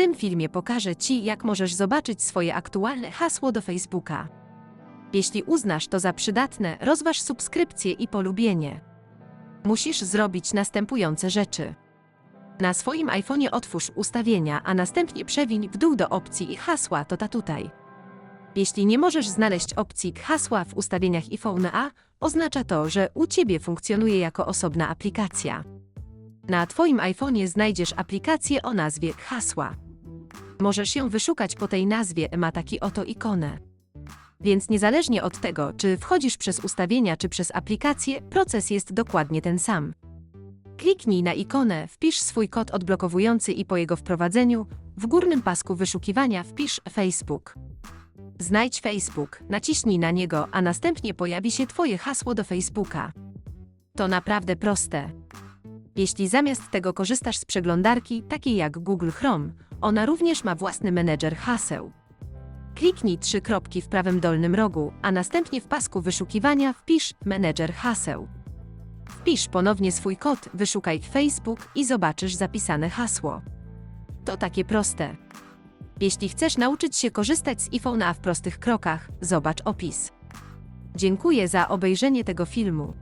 tym filmie pokażę Ci, jak możesz zobaczyć swoje aktualne hasło do Facebooka. Jeśli uznasz to za przydatne, rozważ subskrypcję i polubienie. Musisz zrobić następujące rzeczy. Na swoim iPhone'ie otwórz ustawienia, a następnie przewiń w dół do opcji hasła to ta tutaj. Jeśli nie możesz znaleźć opcji hasła w ustawieniach iPhone A, oznacza to, że u Ciebie funkcjonuje jako osobna aplikacja. Na Twoim iPhone'ie znajdziesz aplikację o nazwie hasła. Możesz ją wyszukać po tej nazwie, ma taki oto ikonę. Więc niezależnie od tego, czy wchodzisz przez ustawienia, czy przez aplikację, proces jest dokładnie ten sam. Kliknij na ikonę, wpisz swój kod odblokowujący i po jego wprowadzeniu, w górnym pasku wyszukiwania wpisz Facebook. Znajdź Facebook, naciśnij na niego, a następnie pojawi się Twoje hasło do Facebooka. To naprawdę proste. Jeśli zamiast tego korzystasz z przeglądarki, takiej jak Google Chrome, ona również ma własny menedżer haseł. Kliknij trzy kropki w prawym dolnym rogu, a następnie w pasku wyszukiwania wpisz menedżer haseł. Wpisz ponownie swój kod, wyszukaj Facebook i zobaczysz zapisane hasło. To takie proste. Jeśli chcesz nauczyć się korzystać z iPhone'a w prostych krokach, zobacz opis. Dziękuję za obejrzenie tego filmu.